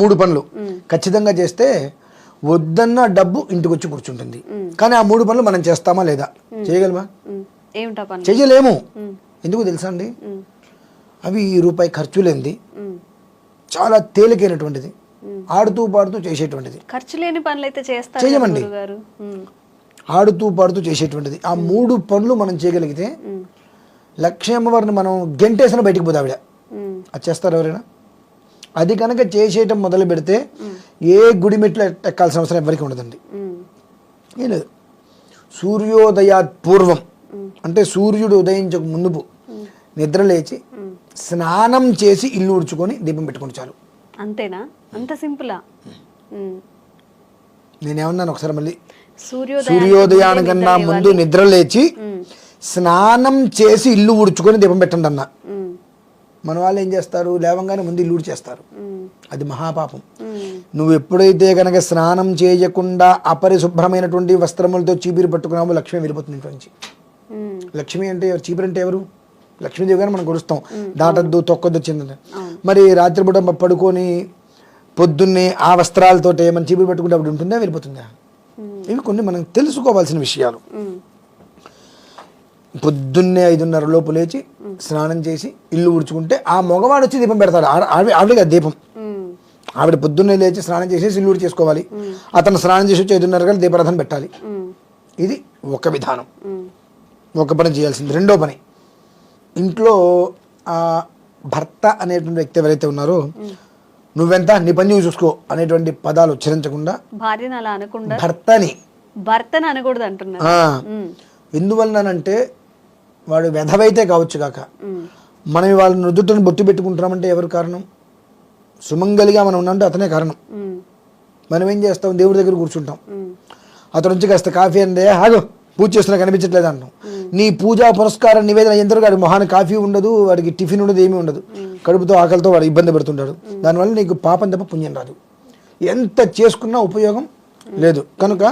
మూడు పనులు. ఖచ్చితంగా చేస్తే వద్దన్న డబ్బు ఇంటికి వచ్చి కూర్చుంటుంది కానీ ఆ మూడు పనులు మనం చేస్తామా లేదా? చేయగలమా? చెయ్యలేము. ఎందుకు తెలుసా అండి? అవి ఈ రూపాయి ఖర్చు లేనిది. చాలా తేలికైనటువంటిది. ఆడుతూ పాడుతూ చేసేటువంటిది. ఖర్చు లేని పనులు అయితే చేస్తారు. గారు ఆడుతూ పాడుతూ చేసేటువంటిది. ఆ మూడు పనులు మనం చేయగలిగితే లక్ష్మీ అమ్మవారిని మనం గెంటేసిన బయటికి పోతే ఆవిడ అది చేస్తారు ఎవరైనా? అది కనుక చేసేయటం మొదలు పెడితే ఏ గుడి మెట్లు ఎక్క- ఎక్కాల్సిన అవసరం ఎవరికి ఉండదండి. ఏం లేదు. సూర్యోదయాత్ పూర్వం అంటే సూర్యుడు ఉదయించక ముందుపు నిద్ర లేచి స్నానం చేసి ఇల్లు ఉడుచుకొని దీపం పెట్టుకుంటే చాలు. అంతేనా? అంత సింపులా. నేనేమన్నాను ఒకసారి మళ్ళీ? సూర్యోదయం సూర్యోదయానికన్నా ముందు నిద్ర లేచి స్నానం చేసి ఇల్లు ఉడుచుకొని దీపం పెట్టండి అన్న. మన వాళ్ళు ఏం చేస్తారు? లేవంగానే ముందు ఇల్లు ఉడిచేస్తారు అది మహాపాపం. నువ్వు ఎప్పుడైతే కనుక స్నానం చేయకుండా అపరిశుభ్రమైనటువంటి వస్త్రములతో చీపిరి పట్టుకున్నామో లక్ష్మి వెళ్ళిపోతుంది ఇంట్లో నుంచి. లక్ష్మి అంటే ఎవరు? చీపిరి అంటే ఎవరు? లక్ష్మీదేవి గారిని మనం కొలుస్తాం. దాటద్దు తొక్కొద్దు వచ్చిందని మరి రాత్రిపూట పడుకొని పొద్దున్నే ఆ వస్త్రాలతోటే మనం చీపిరి పట్టుకుంటే అప్పుడు ఉంటుందా? వెళ్ళిపోతుందా? ఇవి కొన్ని మనం తెలుసుకోవాల్సిన విషయాలు. పొద్దున్నే ఐదున్నర లోపు లేచి స్నానం చేసి ఇల్లు ఉడుచుకుంటే ఆ మగవాడు వచ్చి దీపం పెడతాడు. ఆడ- ఆవిడ ఆవిడగా దీపం. ఆవిడ పొద్దున్నే లేచి స్నానం చేసేసి ఇల్లు చేసుకోవాలి అతను స్నానం చేసి వచ్చి ఐదున్నర గంటల దీపారాధన పెట్టాలి. ఇది ఒక విధానం. ఒక పని చేయాల్సింది. రెండో పని. ఇంట్లో ఆ భర్త అనేటువంటి వ్యక్తి ఎవరైతే ఉన్నారో నువ్వెంత? నీ పని చూసుకో అనేటువంటి పదాలు ఉచ్చరించకుండా భార్యను అలా అనకుండా భర్తని భర్తను అనకూడదు అంటున్నారు. ఆ, ఎందువలనంటే వాడు వెధవైతే కావచ్చు కాక. మనం వాళ్ళ నుదుటను బొట్టు పెట్టుకుంటున్నామంటే ఎవరు కారణం? సుమంగలిగా మనం ఉన్నామంటే అతనే కారణం. మనం ఏం చేస్తాం? దేవుడి దగ్గర కూర్చుంటాం. అతను నుంచి కాస్త కాఫీ అందే హాగో పూజ చేస్తున్నా కనిపించట్లేదు అంటాం. నీ పూజా పురస్కార నివేదన ఎందరో వాడి మొహాన్ని కాఫీ ఉండదు వాడికి టిఫిన్ ఉండదు ఏమీ ఉండదు. కడుపుతో ఆకలితో వాడు ఇబ్బంది పడుతుంటాడు. దానివల్ల నీకు పాపం తప్ప పుణ్యం రాదు. ఎంత చేసుకున్నా ఉపయోగం లేదు. కనుక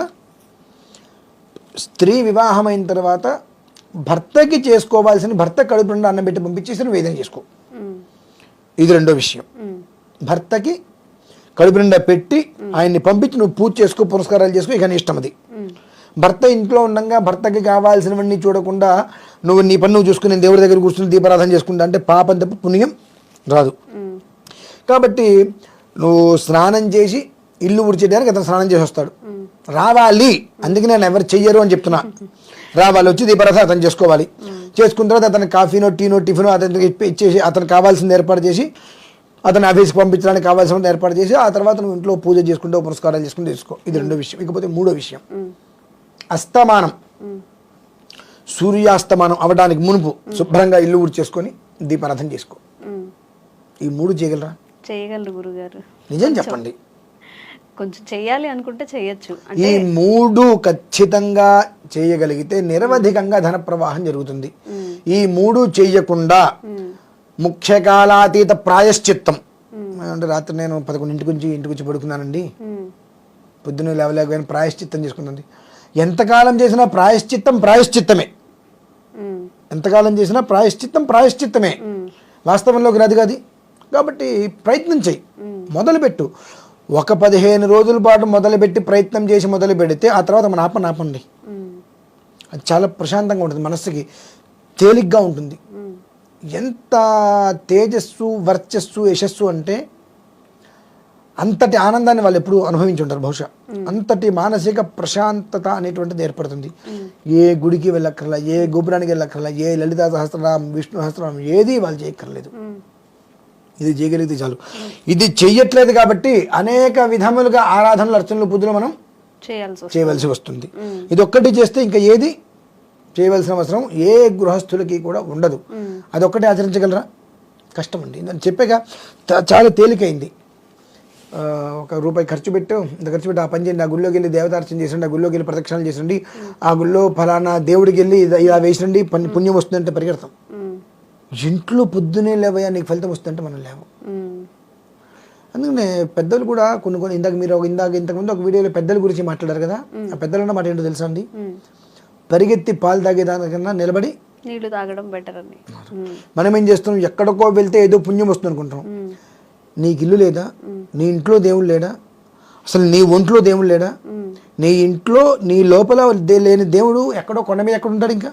స్త్రీ వివాహమైన తర్వాత భర్తకి చేసుకోవాల్సిన భర్త కడుపు నుండి అన్నం పెట్టి పంపించేసి నువ్వు ఏదైనా చేసుకో. ఇది రెండో విషయం. భర్తకి కడుపు నిండా పెట్టి ఆయన్ని పంపించి నువ్వు పూజ చేసుకో పురస్కారాలు చేసుకో ఇక ఇష్టం అది. భర్త ఇంట్లో ఉండగా భర్తకి కావాల్సినవన్నీ చూడకుండా నువ్వు నీ పని నువ్వు చూసుకుని దేవుడి దగ్గర కూర్చుని దీపారాధన చేసుకుంటా అంటే పాపం తప్ప పుణ్యం రాదు. కాబట్టి నువ్వు స్నానం చేసి ఇల్లు ఉడిచేయడానికి అతను స్నానం చేసి వస్తాడు. రావాలి. అందుకే నేను ఎవరు చెయ్యరు అని చెప్తున్నా. రావాలి వచ్చి దీపారాధన అతను చేసుకోవాలి. చేసుకున్న తర్వాత అతను కాఫీనో టీనో టిఫినో అతనికి ఇచ్చేసి అతను కావాల్సింది ఏర్పాటు చేసి అతను ఆఫీస్కి పంపించడానికి కావాల్సిన ఏర్పాటు చేసి ఆ తర్వాత నువ్వు ఇంట్లో పూజ చేసుకుంటూ పురస్కారాలు చేసుకుంటూ చేసుకో. ఇది రెండో విషయం. ఇకపోతే మూడో విషయం. అస్తమానం. సూర్యాస్తమానం అవడానికి మునుపు శుభ్రంగా ఇల్లు ఊడ్చేసుకొని దీపారాధన చేసుకో. ఈ మూడు చేయగలరా? చేయగలరు గురుగారు. నిజం చెప్పండి. కొంచెం చెయ్యాలి అనుకుంటే చెయ్యొచ్చు. ఈ మూడు ఖచ్చితంగా చేయగలిగితే నిరవధికంగా ధన ప్రవాహం జరుగుతుంది. ఈ మూడు చెయ్యకుండా ముఖ్యకాలాతీత ప్రాయశ్చిత్తం. అంటే రాత్రి నేను పదకొండింటికి నుంచి ఇంటికి వచ్చి పడుకున్నానండి. పొద్దున్నే లేవలేకపోయిన ప్రాయశ్చిత్తం చేసుకుందండి ఎంతకాలం చేసినా ప్రాయశ్చిత్తం ప్రాయశ్చిత్తమే. ఎంతకాలం చేసినా ప్రాయశ్చిత్తం ప్రాయశ్చిత్తమే. వాస్తవంలోకి రాదు కాదు. కాబట్టి ప్రయత్నం చెయ్యి. మొదలుపెట్టు. ఒక పదిహేను రోజుల పాటు మొదలుపెట్టి ప్రయత్నం చేసి మొదలు పెడితే ఆ తర్వాత మన ఆపని ఆపండి అది చాలా ప్రశాంతంగా ఉంటుంది. మనస్సుకి తేలిగ్గా ఉంటుంది. ఎంత తేజస్సు వర్చస్సు యశస్సు అంటే అంతటి ఆనందాన్ని వాళ్ళు ఎప్పుడు అనుభవించి ఉంటారు బహుశా అంతటి మానసిక ప్రశాంతత అనేటువంటిది ఏర్పడుతుంది. ఏ గుడికి వెళ్ళక్కర్లా ఏ గోపురానికి వెళ్ళక్కర్లా ఏ లలితా సహస్రనామం విష్ణు సహస్రనామం ఏది వాళ్ళు చేయక్కర్లేదు. ఇది చేయగలిగితే చాలు. ఇది చెయ్యట్లేదు కాబట్టి అనేక విధములుగా ఆరాధనలు అర్చనలు పూజలు మనం చేయవలసి వస్తుంది. ఇది ఒక్కటి చేస్తే ఇంకా ఏది చేయవలసిన అవసరం? ఏ గృహస్థులకి కూడా ఉండదు. అదొక్కటి ఆచరించగలరా? కష్టం అండి నేను చెప్పాక చాలా తేలికైంది. ఒక రూపాయి ఖర్చు పెట్టు ఇంత ఖర్చు పెట్టి ఆ పని చేయండి ఆ గుళ్ళోకి వెళ్ళి దేవతార్చన చేసండి ఆ గుళ్ళోకి వెళ్ళి ప్రదక్షిణాలు చేసండి ఆ గుళ్ళో ఫలానా దేవుడికి వెళ్ళి ఇలా- పని పుణ్యం వస్తుందంటే పరిగెడతాం. ఇంట్లో పొద్దునే లేవయ్యా నీకు ఫలితం వస్తుందంటే మనం లేవు. అందుకనే పెద్దలు కూడా కొన్ని కొన్ని ఇందాక మీరు ఒక- ఇందాక ఇంతకుముందు ఒక వీడియోలో పెద్దల గురించి మాట్లాడారు కదా ఆ పెద్దలన్న మాట ఏంటో తెలుసా అండి. పరిగెత్తి పాలు తాగేదానికన్నా నిలబడి నీళ్ళు తాగడం బెటర్ అని మనం ఏం చేస్తున్నాం? ఎక్కడికో వెళ్తే ఏదో పుణ్యం వస్తుంది అనుకుంటాం నీకు ఇల్లు లేదా? నీ ఇంట్లో దేవుడు లేడా? అసలు నీ ఒంట్లో దేవుడు లేడా. నీ ఇంట్లో నీ లోపల లేని దేవుడు ఎక్కడో కొండ మీద ఎక్కడ ఉంటాడు ఇంకా?